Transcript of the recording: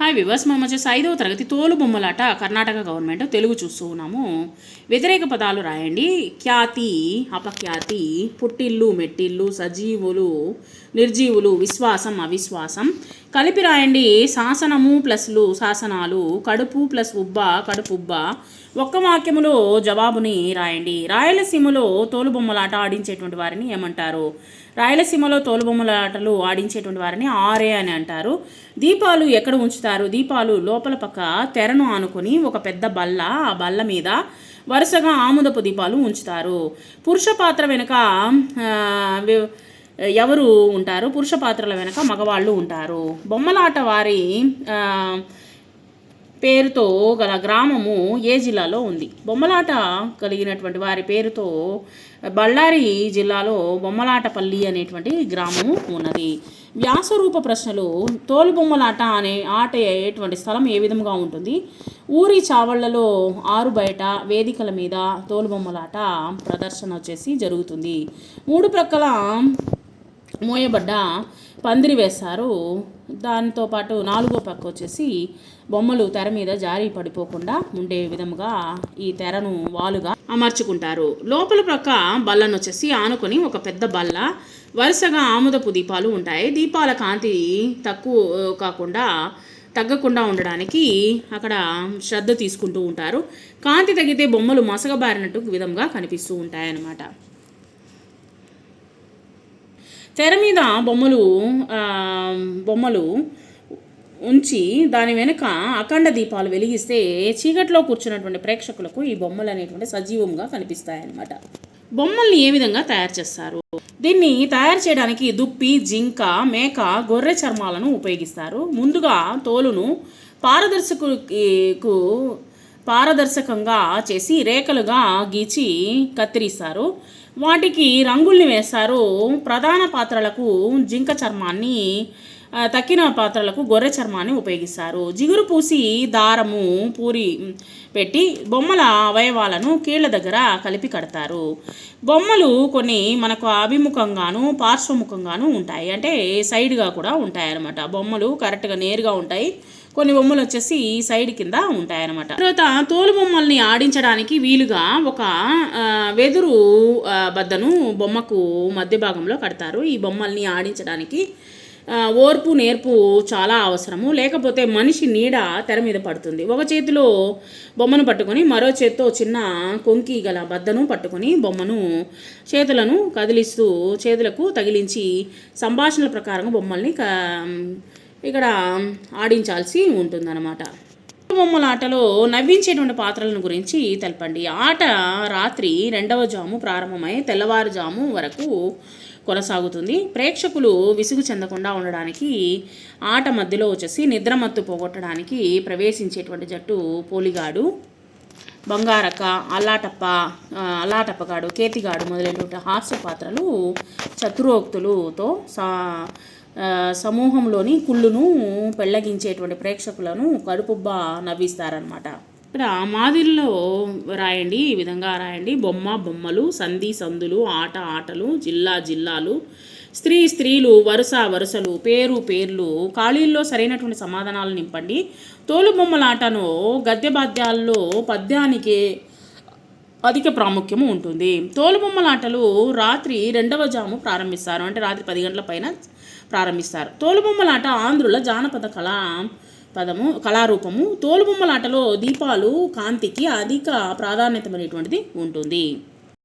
Hi viewers మనం వచ్చేసి ఐదవ తరగతి తోలు బొమ్మలాట కర్ణాటక గవర్నమెంట్ తెలుగు చూస్తూ ఉన్నాము. వ్యతిరేక పదాలు రాయండి. ఖ్యాతి అపఖ్యాతి పుట్టిల్లు మెట్టిల్లు సజీవులు నిర్జీవులు విశ్వాసం అవిశ్వాసం. కలిపి రాయండి. శాసనము ప్లస్లు శాసనాలు కడుపు ప్లస్ ఉబ్బ కడుపు ఉబ్బ ఒక్క వాక్యములో జవాబుని రాయండి. రాయలసీమలో తోలుబొమ్మలాట ఆడించేటువంటి వారిని ఏమంటారు? రాయలసీమలో తోలుబొమ్మలాటలు ఆడించేటువంటి వారిని ఆరే అని అంటారు. దీపాలు ఎక్కడ ఉంచుతారు? దీపాలు లోపల పక్క తెరను ఆనుకొని ఒక పెద్ద బల్ల ఆ బల్ల మీద వరుసగా ఆముదపు దీపాలు ఉంచుతారు. పురుష పాత్ర వెనుక ఎవరు ఉంటారు? పురుష పాత్రల వెనుక మగవాళ్ళు ఉంటారు. బొమ్మలాట వారి పేరుతో గల గ్రామము ఏ జిల్లాలో ఉంది? బొమ్మలాట కలిగినటువంటి వారి పేరుతో బళ్ళారి జిల్లాలో బొమ్మలాటపల్లి అనేటువంటి గ్రామము ఉన్నది. వ్యాసరూప ప్రశ్నలు తోలు బొమ్మలాట అనే ఆట అయ్యేటువంటి స్థలం ఏ విధంగా ఉంటుంది? ఊరి చావళ్ళలో ఆరు బయట వేదికల మీద తోలు బొమ్మలాట ప్రదర్శన వచ్చేసి జరుగుతుంది. మూడు ప్రక్కల మోయబడ్డ పందిరి వేస్తారు దాంతో పాటు నాలుగో పక్క వచ్చేసి బొమ్మలు తెర మీద జారి పడిపోకుండా ఉండే విధముగా ఈ తెరను వాలుగా అమర్చుకుంటారు. లోపల ప్రక్క బల్లను వచ్చేసి ఆనుకొని ఒక పెద్ద బల్ల వరుసగా ఆముదపు దీపాలు ఉంటాయి. దీపాల కాంతి తక్కువ కాకుండా తగ్గకుండా ఉండడానికి అక్కడ శ్రద్ధ తీసుకుంటూ ఉంటారు. కాంతి తగ్గితే బొమ్మలు మసగబారినట్టు విధంగా కనిపిస్తూ ఉంటాయన్నమాట. తెర మీద బొమ్మలు బొమ్మలు ఉంచి దాని వెనుక అఖండ దీపాలు వెలిగిస్తే చీకట్లో కూర్చున్నటువంటి ప్రేక్షకులకు ఈ బొమ్మలు అనేటువంటి సజీవంగా కనిపిస్తాయన్నమాట. బొమ్మల్ని ఏ విధంగా తయారు చేస్తారు? దీన్ని తయారు చేయడానికి దుప్పి జింక మేక గొర్రె చర్మాలను ఉపయోగిస్తారు. ముందుగా తోలును పారదర్శకుకు పారదర్శకంగా చేసి రేఖలుగా గీచి కత్తిరిస్తారు. వాటికి రంగుల్ని వేస్తారు ప్రధాన పాత్రలకు జింక చర్మాన్ని తక్కిన పాత్రలకు గొర్రె చర్మాన్ని ఉపయోగిస్తారు. జిగురు పూసి దారము పూరి పెట్టి బొమ్మల అవయవాలను కీళ్ళ దగ్గర కలిపి కడతారు. బొమ్మలు కొన్ని మనకు అభిముఖంగాను పార్శ్వముఖంగాను ఉంటాయి. అంటే సైడ్గా కూడా ఉంటాయి అన్నమాట బొమ్మలు కరెక్ట్గా నేరుగా ఉంటాయి. కొన్ని బొమ్మలు వచ్చేసి ఈ సైడ్ కింద ఉంటాయన్నమాట. తర్వాత తోలు బొమ్మల్ని ఆడించడానికి వీలుగా ఒక వెదురు బద్దను బొమ్మకు మధ్య భాగంలో కడతారు. ఈ బొమ్మల్ని ఆడించడానికి ఓర్పు నేర్పు చాలా అవసరము. లేకపోతే మనిషి నీడ తెర మీద పడుతుంది. ఒక చేతిలో బొమ్మను పట్టుకొని మరో చేత్తో చిన్న కొంకి గల బద్దను పట్టుకొని బొమ్మను చేతులను కదిలిస్తూ చేతులకు తగిలించి సంభాషణల ప్రకారం బొమ్మల్ని ఇక్కడ ఆడించాల్సి ఉంటుందన్నమాట. బొమ్మల ఆటలో నవ్వించేటువంటి పాత్రలను గురించి తెలపండి. ఆట రాత్రి రెండవ జాము ప్రారంభమై తెల్లవారుజాము వరకు కొనసాగుతుంది. ప్రేక్షకులు విసుగు చెందకుండా ఉండడానికి ఆట మధ్యలో వచ్చేసి నిద్రమత్తు పోగొట్టడానికి ప్రవేశించేటువంటి జట్టు పోలిగాడు. బంగారక్క అల్లాటప్ప అల్లాటప్పగాడు కేతిగాడు మొదలైనటువంటి హాస్య పాత్రలు చతురోక్తులతో సా సమూహంలోని కుళ్ళును పెళ్ళగించేటువంటి ప్రేక్షకులను కడుపుబ్బ నవ్విస్తారనమాట ఇక్కడ మాదిరిలో రాయండి ఈ విధంగా రాయండి. బొమ్మ బొమ్మలు సంధి సందులు ఆట ఆటలు జిల్లా జిల్లాలు స్త్రీ స్త్రీలు వరుస వరుసలు పేరు పేర్లు ఖాళీల్లో సరైనటువంటి సమాధానాలు నింపండి. తోలు బొమ్మల గద్య పద్యానికి అధిక ప్రాముఖ్యము ఉంటుంది. తోలుబొమ్మల ఆటలు రాత్రి రెండవ జాము ప్రారంభిస్తారు. అంటే రాత్రి పది గంటల పైన ప్రారంభిస్తారు. తోలుబొమ్మలాట ఆంధ్రుల జానపద కళా పదము కళారూపము. తోలుబొమ్మలాటలో దీపాలు కాంతికి అధిక ప్రాధాన్యతమైనటువంటిది ఉంటుంది.